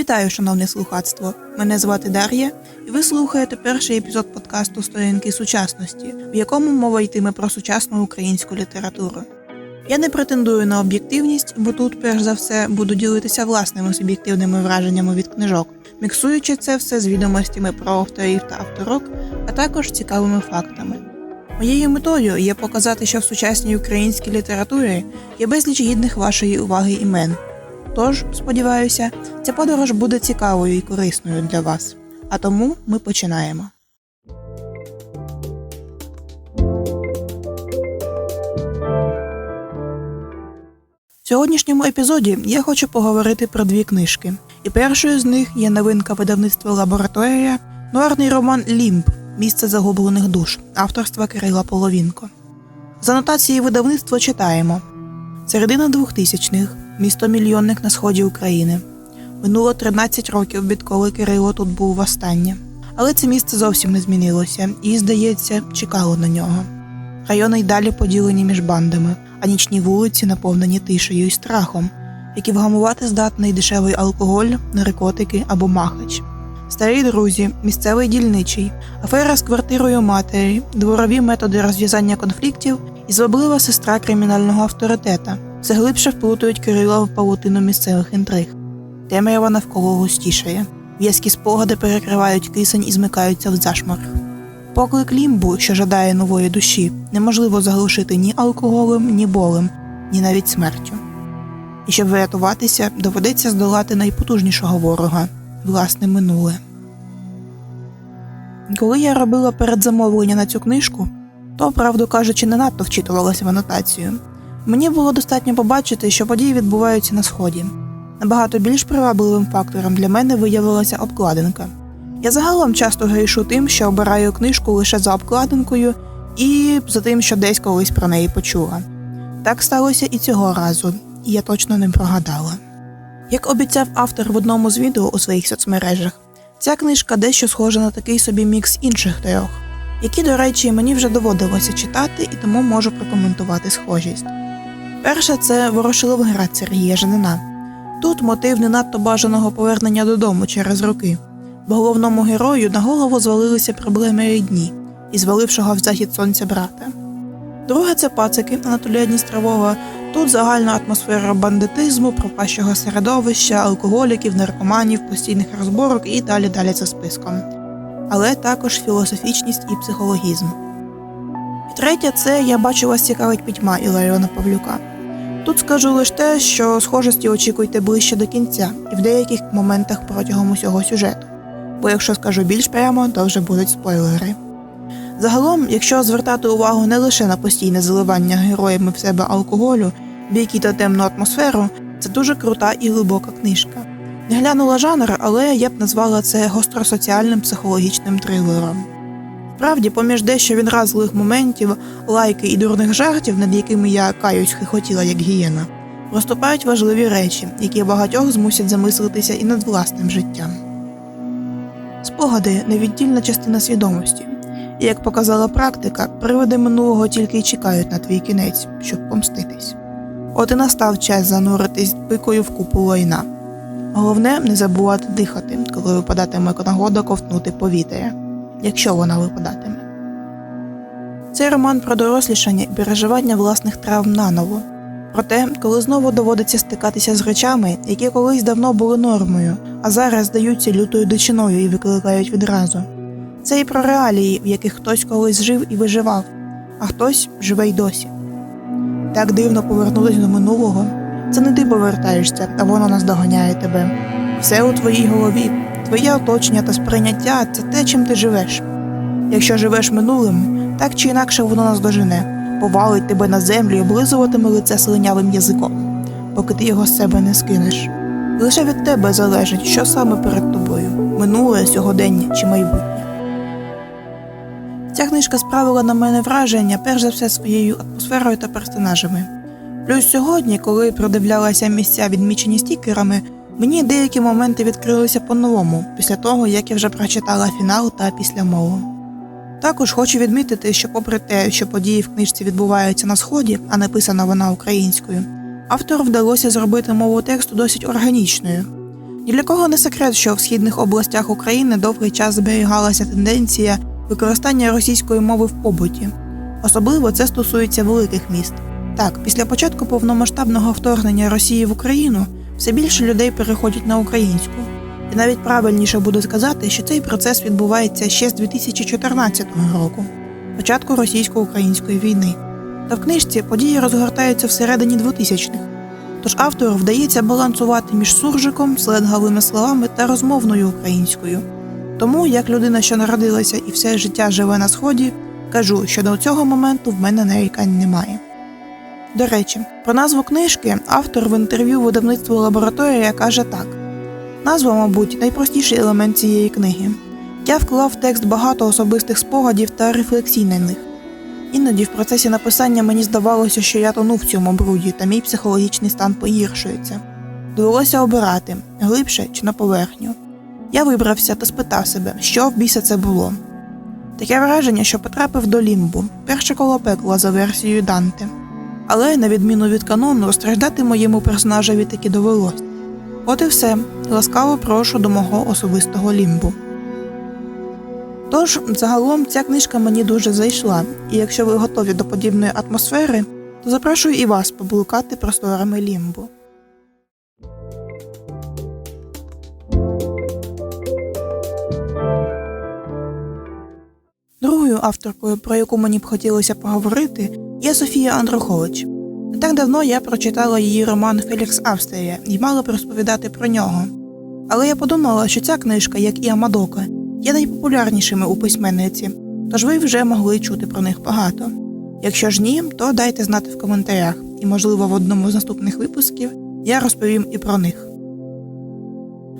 Вітаю, шановне слухацтво! Мене звати Дар'я, і ви слухаєте перший епізод подкасту Сторінки сучасності, в якому мова йтиме про сучасну українську літературу. Я не претендую на об'єктивність, бо тут, перш за все, буду ділитися власними суб'єктивними враженнями від книжок, міксуючи це все з відомостями про авторів та авторок, а також цікавими фактами. Моєю метою є показати, що в сучасній українській літературі є безліч гідних вашої уваги імен. Тож, сподіваюся, ця подорож буде цікавою і корисною для вас. А тому ми починаємо. В сьогоднішньому епізоді я хочу поговорити про дві книжки. І першою з них є новинка видавництва Лабораторія, нуарний роман Лімб Місце загублених душ авторства Кирила Половінко. З анотації видавництва читаємо Середина 2000-х, місто мільйонник на сході України. Минуло 13 років, відколи Кирило тут був востаннє. Але це місце зовсім не змінилося і, здається, чекало на нього. Райони й далі поділені між бандами, а нічні вулиці наповнені тишею і страхом, які вгамувати здатний дешевий алкоголь, наркотики або махач. Старі друзі, місцевий дільничий, афера з квартирою матері, дворові методи розв'язання конфліктів і зваблива сестра кримінального авторитета все глибше вплутують Кирила в павутину місцевих інтриг. Темрява навколо густішає. В'язкі спогади перекривають кисень і змикаються в зашморг. Поклик лімбу, що жадає нової душі, неможливо заглушити ні алкоголем, ні болем, ні навіть смертю. І щоб врятуватися, доведеться здолати найпотужнішого ворога власне минуле. Коли я робила передзамовлення на цю книжку, то, правду кажучи, не надто вчитувалася в анотацію. Мені було достатньо побачити, що події відбуваються на сході. Набагато більш привабливим фактором для мене виявилася обкладинка. Я загалом часто грішу тим, що обираю книжку лише за обкладинкою і за тим, що десь колись про неї почула. Так сталося і цього разу, і я точно не прогадала. Як обіцяв автор в одному з відео у своїх соцмережах, ця книжка дещо схожа на такий собі мікс інших трьох, які, до речі, мені вже доводилося читати і тому можу прокоментувати схожість. Перше це Ворошилов град Сергія Жанина. Тут мотив не надто бажаного повернення додому через роки, бо головному герою на голову звалилися проблеми рідні і звалившого в захід сонця брата. Друге це пацики Анатолія Дністрового. Тут загальна атмосфера бандитизму, пропащого середовища, алкоголіків, наркоманів, постійних розборок і далі далі за списком. Але також філософічність і психологізм. І третє це я бачу вас цікавить пітьма Іларіона Павлюка. Тут скажу лише те, що схожості очікуйте ближче до кінця і в деяких моментах протягом усього сюжету. Бо якщо скажу більш прямо, то вже будуть спойлери. Загалом, якщо звертати увагу не лише на постійне заливання героями в себе алкоголю, бійки та темну атмосферу, це дуже крута і глибока книжка. Не глянула жанр, але я б назвала це гостросоціальним психологічним трилером. Справді, поміж дещо відразливих моментів, лайки і дурних жартів, над якими я каюсь хихотіла як гієна, проступають важливі речі, які багатьох змусять замислитися і над власним життям. Спогади невіддільна частина свідомості, як показала практика, приводи минулого тільки й чекають на твій кінець, щоб помститись. От і настав час зануритись пикою в купу лайна. Головне не забувати дихати, коли випадатиме нагода ковтнути повітря якщо вона випадатиме. Цей роман про дорослішання і переживання власних травм наново, про те, коли знову доводиться стикатися з речами, які колись давно були нормою, а зараз здаються лютою дичиною і викликають відразу. Це і про реалії, в яких хтось колись жив і виживав, а хтось живе й досі. Так дивно повернулись до минулого. Це не ти повертаєшся, а воно наздоганяє тебе. Все у твоїй голові, Твоє оточення та сприйняття це те, чим ти живеш. Якщо живеш минулим, так чи інакше воно нас дожене, повалить тебе на землю і облизуватиме лице слинявим язиком, поки ти його з себе не скинеш. І лише від тебе залежить, що саме перед тобою минуле, сьогодення чи майбутнє. Ця книжка справила на мене враження перш за все своєю атмосферою та персонажами. Плюс сьогодні, коли продивлялася місця, відмічені стікерами. Мені деякі моменти відкрилися по-новому, після того, як я вже прочитала фінал та післямову. Також хочу відмітити, що, попри те, що події в книжці відбуваються на сході, а написана вона українською, автору вдалося зробити мову тексту досить органічною. Ні для кого не секрет, що в східних областях України довгий час зберігалася тенденція використання російської мови в побуті. Особливо це стосується великих міст. Так, після початку повномасштабного вторгнення Росії в Україну все більше людей переходять на українську. І навіть правильніше буде сказати, що цей процес відбувається ще з 2014 року, початку російсько-української війни. Та в книжці події розгортаються всередині 2000-х. Тож автору вдається балансувати між суржиком, сленговими словами та розмовною українською. Тому, як людина, що народилася і все життя живе на сході, кажу, що до цього моменту в мене нарікань немає. До речі, про назву книжки автор в інтерв'ю видавництву лабораторія каже так: назва, мабуть, найпростіший елемент цієї книги. Я вклав в текст багато особистих спогадів та рефлексій на них. Іноді в процесі написання мені здавалося, що я тону в цьому бруді, та мій психологічний стан погіршується. Довелося обирати глибше чи на поверхню. Я вибрався та спитав себе, що в біса це було. Таке враження, що потрапив до лімбу, перше коло пекла за версією Данте. Але, на відміну від канону, страждати моєму персонажеві таки довелось. От і все, ласкаво прошу до мого особистого лімбу. Тож, загалом, ця книжка мені дуже зайшла, і якщо ви готові до подібної атмосфери, то запрошую і вас поблукати просторами лімбу. Другою авторкою, про яку мені б хотілося поговорити, є Софія Андрухович. Не так давно я прочитала її роман Фелікс Австрія і мала б розповідати про нього. Але я подумала, що ця книжка, як і Амадока, є найпопулярнішими у письменниці, тож ви вже могли чути про них багато. Якщо ж ні, то дайте знати в коментарях, і, можливо, в одному з наступних випусків я розповім і про них.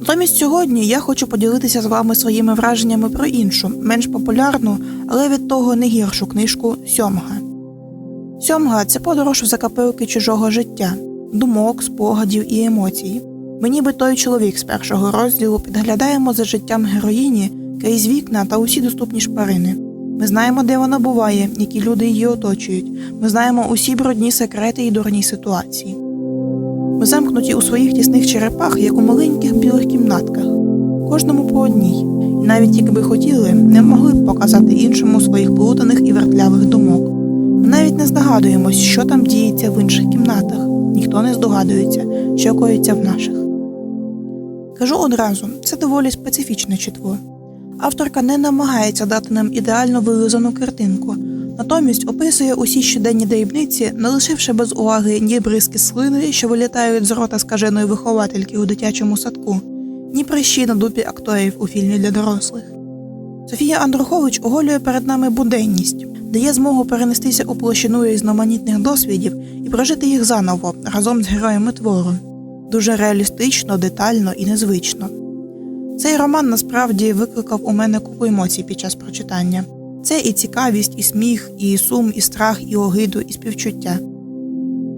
Натомість сьогодні я хочу поділитися з вами своїми враженнями про іншу, менш популярну, але від того не гіршу книжку Сьомга. Сьомга це подорож в закапелки чужого життя, думок, спогадів і емоцій. Ми ніби той чоловік з першого розділу підглядаємо за життям героїні крізь вікна та усі доступні шпарини. Ми знаємо, де вона буває, які люди її оточують. Ми знаємо усі брудні секрети і дурні ситуації. Ми замкнуті у своїх тісних черепах, як у маленьких білих кімнатках, кожному по одній, і навіть якби хотіли, не могли б показати іншому своїх плутаних і вертлявих думок. Ми навіть не здогадуємось, що там діється в інших кімнатах, ніхто не здогадується, що коїться в наших. Кажу одразу, це доволі специфічне читво. Авторка не намагається дати нам ідеально вилизану картинку, натомість описує усі щоденні дрібниці, не лишивши без уваги ні бризки слини, що вилітають з рота скаженої виховательки у дитячому садку, ні прищі на дупі акторів у фільмі для дорослих. Софія Андрухович оголює перед нами буденність, дає змогу перенестися у площину різноманітних досвідів і прожити їх заново разом з героями твору. Дуже реалістично, детально і незвично. Цей роман насправді викликав у мене купу емоцій під час прочитання. Це і цікавість, і сміх, і сум, і страх, і огиду, і співчуття.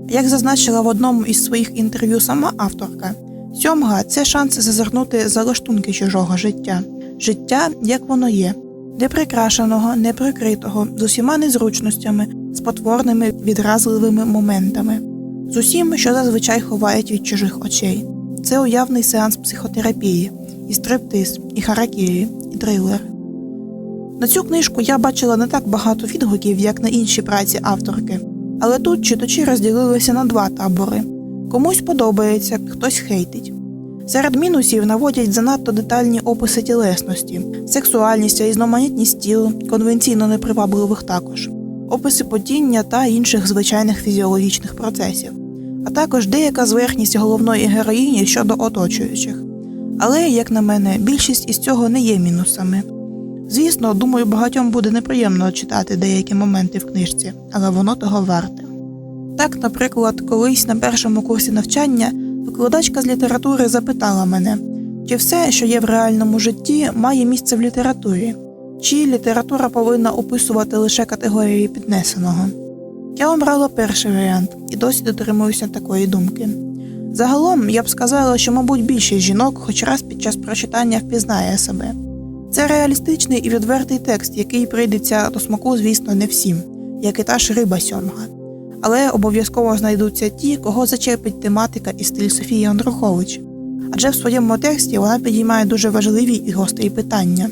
Як зазначила в одному із своїх інтерв'ю сама авторка, сьомга це шанс зазирнути за лаштунки чужого життя, життя, як воно є, неприкрашеного, неприкритого, з усіма незручностями, з потворними відразливими моментами, з усім, що зазвичай ховають від чужих очей. Це уявний сеанс психотерапії, і стриптиз, і харакірі, і трилер. На цю книжку я бачила не так багато відгуків, як на інші праці авторки, але тут читачі розділилися на два табори: комусь подобається, хтось хейтить. Серед мінусів наводять занадто детальні описи тілесності, сексуальність, різноманітність тіл, конвенційно непривабливих також, описи потіння та інших звичайних фізіологічних процесів, а також деяка зверхність головної героїні щодо оточуючих. Але, як на мене, більшість із цього не є мінусами. Звісно, думаю, багатьом буде неприємно читати деякі моменти в книжці, але воно того варте. Так, наприклад, колись на першому курсі навчання викладачка з літератури запитала мене, чи все, що є в реальному житті, має місце в літературі, чи література повинна описувати лише категорії піднесеного. Я обрала перший варіант і досі дотримуюся такої думки. Загалом я б сказала, що, мабуть, більшість жінок хоч раз під час прочитання впізнає себе. Це реалістичний і відвертий текст, який прийдеться до смаку, звісно, не всім, як і та ж риба сьомга. Але обов'язково знайдуться ті, кого зачепить тематика і стиль Софії Андрухович. Адже в своєму тексті вона підіймає дуже важливі і гострі питання.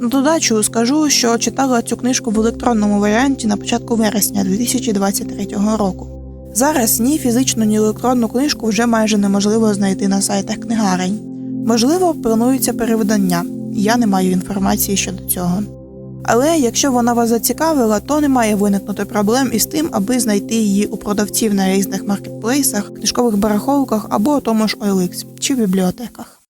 На додачу скажу, що читала цю книжку в електронному варіанті на початку вересня 2023 року. Зараз ні фізичну, ні електронну книжку вже майже неможливо знайти на сайтах книгарень. Можливо, планується перевидання, я не маю інформації щодо цього. Але якщо вона вас зацікавила, то не має виникнути проблем із тим, аби знайти її у продавців на різних маркетплейсах, книжкових барахолках або тому ж OLX чи бібліотеках.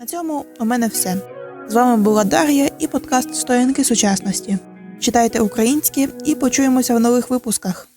На цьому у мене все. З вами була Дар'я і подкаст Сторінки сучасності. Читайте українське і почуємося в нових випусках.